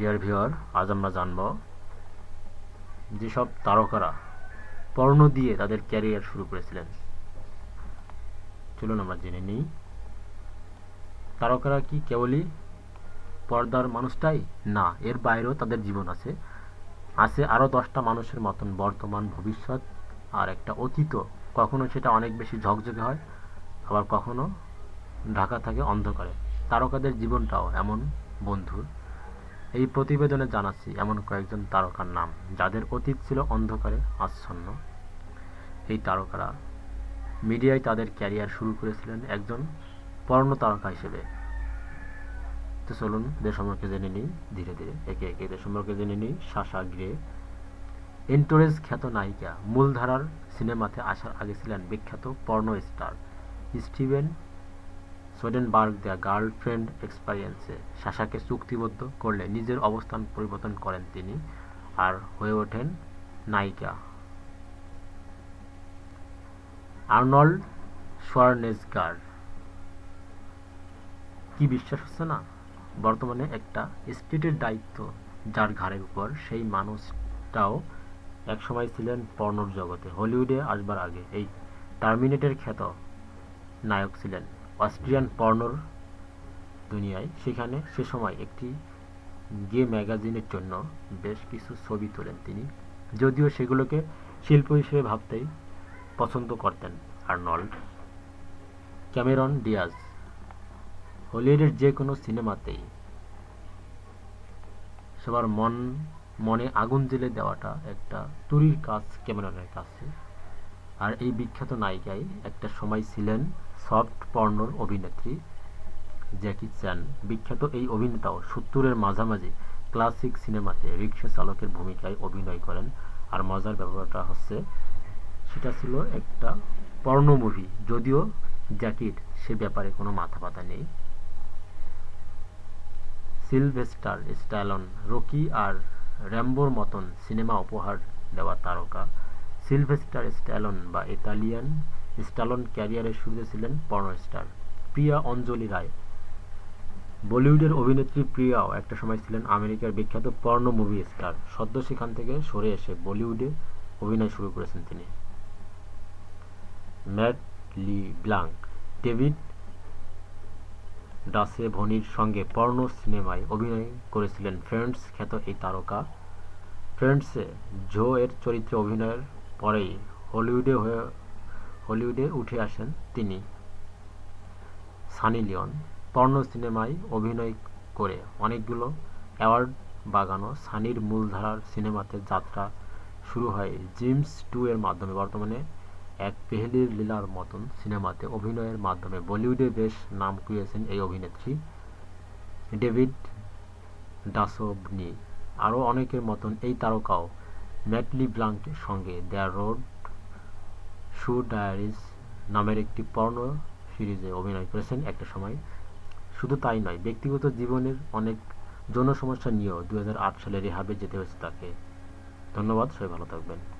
Deer viewer আজ আমরা জানব যেসব তারকারা পর্ণ দিয়ে তাদের ক্যারিয়ার শুরু করেছিলেন। চলুন আমরা জেনে নিই, তারকারা কি কেবলই পর্দার মানুষটাই? না, এর বাইরেও তাদের জীবন আছে। আছে আরও দশটা মানুষের মতন বর্তমান, ভবিষ্যৎ আর একটা অতীত। কখনো সেটা অনেক বেশি ঝকঝকে হয়, আবার কখনো ঢাকা থাকে অন্ধকারে। তারকাদের জীবনটাও এমন বন্ধুর এই প্রতিবেদনে জানাচ্ছি এমন কয়েকজন তারকার নাম, যাদের অতীত ছিল অন্ধকারে, আচ্ছন্ন। এই তারকারা মিডিয়ায় তাদের ক্যারিয়ার শুরু করেছিলেন একজন পর্ণ তারকা হিসেবে। তো চলুন এদের সম্পর্কে জেনে নিই ধীরে ধীরে, একে একে এদের সম্পর্কে জেনে নিই। শাসা গ্রে, এন্টোরেজ খ্যাত নায়িকা, মূলধারার সিনেমাতে আসার আগে ছিলেন বিখ্যাত porn star, Steven Soderbergh the girlfriend এক্সপেরিয়েন্সে শাসাকে চুক্তিবদ্ধ করলে নিজের অবস্থান পরিবর্তন করেন তিনি আর হয়ে ওঠেন নায়িকা। Arnold Schwarzenegger. কি বিশ্বাস হচ্ছে না? বর্তমানে একটা স্টেটের দায়িত্ব যার ঘাড়ের উপর সেই মানুষটাও একসময় ছিলেন পর্ণর জগতে। হলিউডে আসবার আগে এই টার্মিনেটের খ্যাত নায়ক ছিলেন। অস্ট্রিয়ান পর্ণর দুনিয়ায়। সেখানে সে সময় একটি গে ম্যাগাজিনের জন্য বেশ কিছু ছবি তোলেন তিনি। যদিও সেগুলোকে শিল্প হিসেবে ভাবতেই পছন্দ করতেন আর্নল্ড। ক্যামেরন ডিয়াজ, হলিউডের যে কোনো সিনেমাতেই সবার মন, মনে আগুন জ্বেলে দেওয়াটা একটা তুরির কাজ ক্যামেরনের কাছে। আর এই বিখ্যাত নায়িকাই একটা সময় ছিলেন সফট পর্ণর অভিনেত্রী জ্যাকি চ্যান। বিখ্যাত এই অভিনেতাও সত্তরের মাঝামাঝি ক্লাসিক সিনেমাতে রিক্সা চালকের ভূমিকায় অভিনয় করেন। আর মজার ব্যাপারটা হচ্ছে, সেটা ছিল একটা পর্ণ মুভি, যদিও জ্যাকির সে ব্যাপারে কোনো মাথা ব্যথা নেই। সিলভেস্টার স্ট্যালন, রকি আর র্যাম্বোর মতন সিনেমা উপহার দেওয়া তারকা। সিলভেস্টার স্ট্যালন বা ইতালিয়ান স্ট্যালন ক্যারিয়ারের শুরুতে ছিলেন পর্নস্টার প্রিয়া অঞ্জলি রায়। বলিউডের অভিনেত্রী প্রিয়াও একটা সময় ছিলেন আমেরিকার বিখ্যাত পর্ণ মুভি স্টার সদ্য সেখান থেকে সরে এসে বলিউডে অভিনয় শুরু করেছেন তিনি। ম্যাট লি ব্লাঙ্ক ডেভিড ডাসে ভনির সঙ্গে পর্ণ সিনেমায় অভিনয় করেছিলেন। ফ্রেন্ডস খ্যাত এই তারকা। ফ্রেন্ডসে জো এর চরিত্রে অভিনয়ের পরেই হলিউডে হয়ে, হলিউডে উঠে আসেন তিনি। সানি লিওন, পর্ণ সিনেমায় অভিনয় করে অনেকগুলো অ্যাওয়ার্ড বাগানো সানির মূলধারার সিনেমাতে যাত্রা শুরু হয় জিমস টু এর মাধ্যমে। বর্তমানে এক পেহলির লীলার মতন সিনেমাতে অভিনয়ের মাধ্যমে বলিউডে বেশ নাম কুড়িয়েছেন এই অভিনেত্রী ডেভিড ডাসোভনি আরও অনেকের মতন এই তারকাও ম্যাটলি ব্লাঙ্কের সঙ্গে দ্য রোড শু ডায়ারিস নামের একটি পর্ণ সিরিজে অভিনয় করেছেন একটা সময়। শুধু তাই নয়, ব্যক্তিগত জীবনের অনেক যৌন সমস্যা নিয়েও দু সালে রেহাবে যেতে হয়েছে তাকে। ধন্যবাদ, সবাই ভালো থাকবেন।